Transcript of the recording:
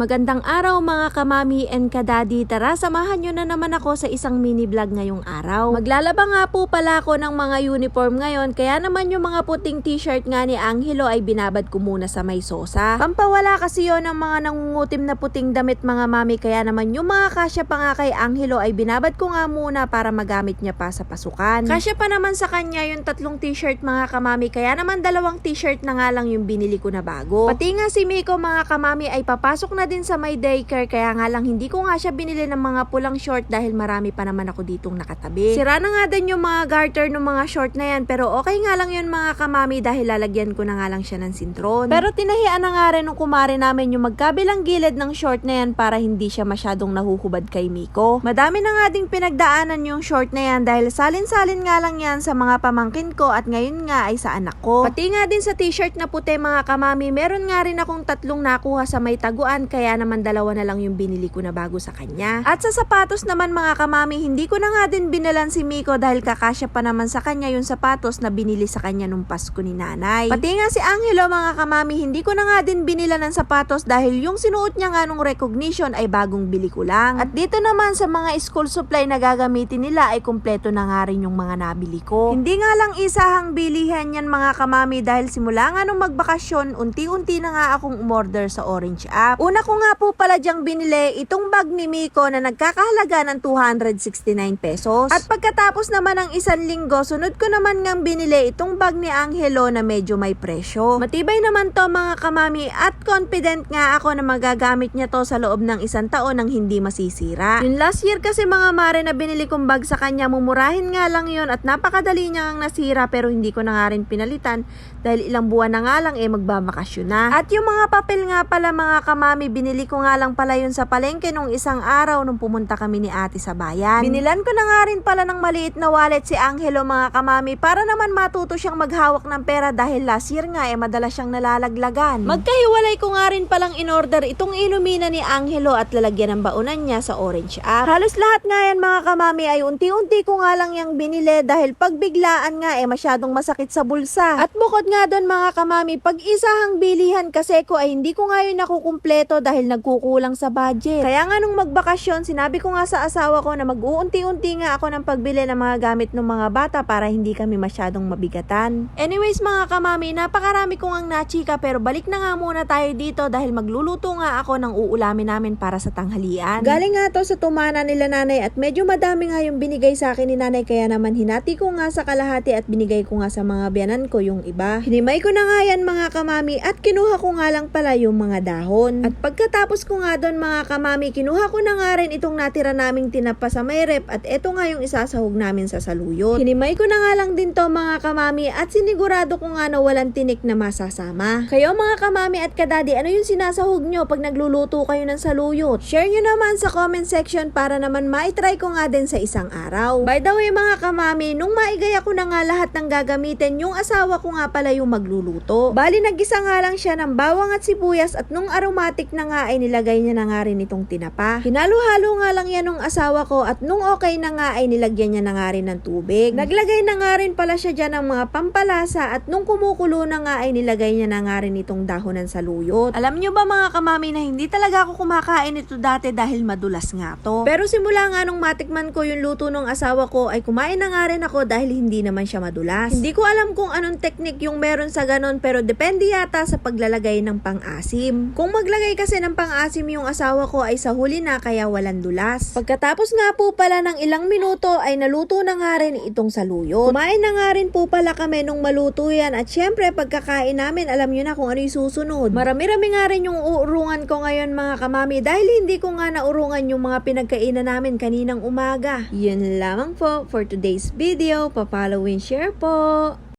Magandang araw mga kamami and kadadi. Tara, samahan nyo na naman ako sa isang mini vlog ngayong araw. Maglalaba nga po pala ako ng mga uniform ngayon, kaya naman yung mga puting t-shirt nga ni Angelo ay binabad ko muna sa may sosa. Pampawala kasi yon ng mga nangungutim na puting damit mga mami, kaya naman yung mga kasya pa nga kay Angelo ay binabad ko nga muna para magamit niya pa sa pasukan. Kasya pa naman sa kanya yung tatlong t-shirt mga kamami, kaya naman dalawang t-shirt na nga lang yung binili ko na bago. Pati nga si Miko mga kamami ay papasok na din sa may daycare kaya nga lang hindi ko nga siya binili ng mga pulang short dahil marami pa naman ako ditong nakatabi. Sira na nga din yung mga garter ng mga short na yan pero okay nga lang yun mga kamami dahil lalagyan ko na nga lang siya ng sintron. Pero tinahian na nga rin nung kumare namin yung magkabilang gilid ng short na yan para hindi siya masyadong nahuhubad kay Miko. Madami na nga ding pinagdaanan yung short na yan dahil salin-salin nga lang yan sa mga pamangkin ko at ngayon nga ay sa anak ko. Pati nga din sa t-shirt na puti mga kamami, meron nga rin akong tatlong nakuha sa may taguan kaya naman dalawa na lang yung binili ko na bago sa kanya. At sa sapatos naman mga kamami, hindi ko na nga din binalan si Miko dahil kakasya pa naman sa kanya yung sapatos na binili sa kanya nung Pasko ni nanay. Pati nga si Angelo mga kamami, hindi ko na nga din binila ng sapatos dahil yung sinuot niya nga nung recognition ay bagong bili ko lang. At dito naman sa mga school supply na gagamitin nila ay kumpleto na nga rin yung mga nabili ko. Hindi nga lang isahang bilihan yan mga kamami dahil simula nga nung magbakasyon, unti-unti na nga akong umorder sa Orange app. Una ko nga po pala diyang binili itong bag ni Miko na nagkakahalaga ng 269 pesos. At pagkatapos naman ng isang linggo, sunod ko naman ngang binili itong bag ni Angelo na medyo may presyo. Matibay naman to mga kamami at confident nga ako na magagamit niya to sa loob ng isang taon nang hindi masisira. Yung last year kasi mga mare na binili kong bag sa kanya, mumurahin nga lang yon at napakadali niya ang nasira pero hindi ko na nga rin pinalitan dahil ilang buwan na nga lang eh magbabakasyon na. At yung mga papel nga pala mga kamami, binili ko nga lang pala yun sa palengke nung isang araw nung pumunta kami ni ate sa bayan. Binilan ko na nga rin pala ng maliit na wallet si Angelo mga kamami para naman matuto siyang maghawak ng pera dahil last year nga eh madalas siyang nalalaglagan. Magkahiwalay ko nga rin palang in-order itong ilumina ni Angelo at lalagyan ng baunan niya sa Orange app. Halos lahat nga yan mga kamami ay unti-unti ko nga lang yung binili dahil pagbiglaan nga eh masyadong masakit sa bulsa. At bukod nga doon mga kamami, pag isahang bilihan kasi ko ay hindi ko nga yun nakukumpleto dahil nagkukulang sa budget. Kaya nga nung magbakasyon, sinabi ko nga sa asawa ko na mag-uunti-unti nga ako ng pagbili ng mga gamit ng mga bata para hindi kami masyadong mabigatan. Anyways mga kamami, napakarami kong ang nachika pero balik na nga muna tayo dito dahil magluluto nga ako ng uulamin namin para sa tanghalian. Galing nga to sa tumana nila nanay at medyo madami nga yung binigay sa akin ni nanay kaya naman hinati ko nga sa kalahati at binigay ko nga sa mga biyanan ko yung iba. Hinimay ko na nga yan mga kamami at kinuha ko nga lang pala yung mga dahon. At pagkatapos ko nga doon mga kamami, kinuha ko na nga rin itong natira naming tinapa sa may rep at eto nga yung isasahog namin sa saluyot. Hinimay ko na nga lang din to mga kamami at sinigurado ko nga na walang tinik na masasama. Kayo mga kamami at kadadi, ano yung sinasahog nyo pag nagluluto kayo ng saluyot? Share nyo naman sa comment section para naman maitry ko nga din sa isang araw. By the way mga kamami, nung maigaya ko na nga lahat ng gagamitin, yung asawa ko nga pala yung magluluto. Bali nagisa nga lang siya ng bawang at sibuyas at nung aromatic na nga ay nilagay niya na nga rin itong tinapa. Hinalo-halo nga lang yan nung asawa ko at nung okay na nga ay nilagyan niya na nga rin ng tubig. Naglagay na nga rin pala siya dyan ng mga pampalasa at nung kumukulo na nga ay nilagay niya na nga rin itong dahon ng saluyot. Alam nyo ba mga kamami na hindi talaga ako kumakain ito dati dahil madulas nga to. Pero simula nga nung matikman ko yung luto ng asawa ko ay kumain na nga rin ako dahil hindi naman siya madulas. Hindi ko alam kung anong teknik yung meron sa ganon pero depende yata sa paglalagay ng pang-asim. Kung maglagay kasi ng pang-asim yung asawa ko ay sa huli na kaya walang dulas. Pagkatapos nga po pala ng ilang minuto ay naluto na nga rin itong saluyot. Kumain na nga rin po pala kami nung maluto yan at syempre pagkakain namin alam nyo na kung ano yung susunod. Marami-rami nga rin yung uurungan ko ngayon mga kamami dahil hindi ko nga naurungan yung mga pinagkainan namin kaninang umaga. Yun lamang po for today's video. Pa-follow and share po.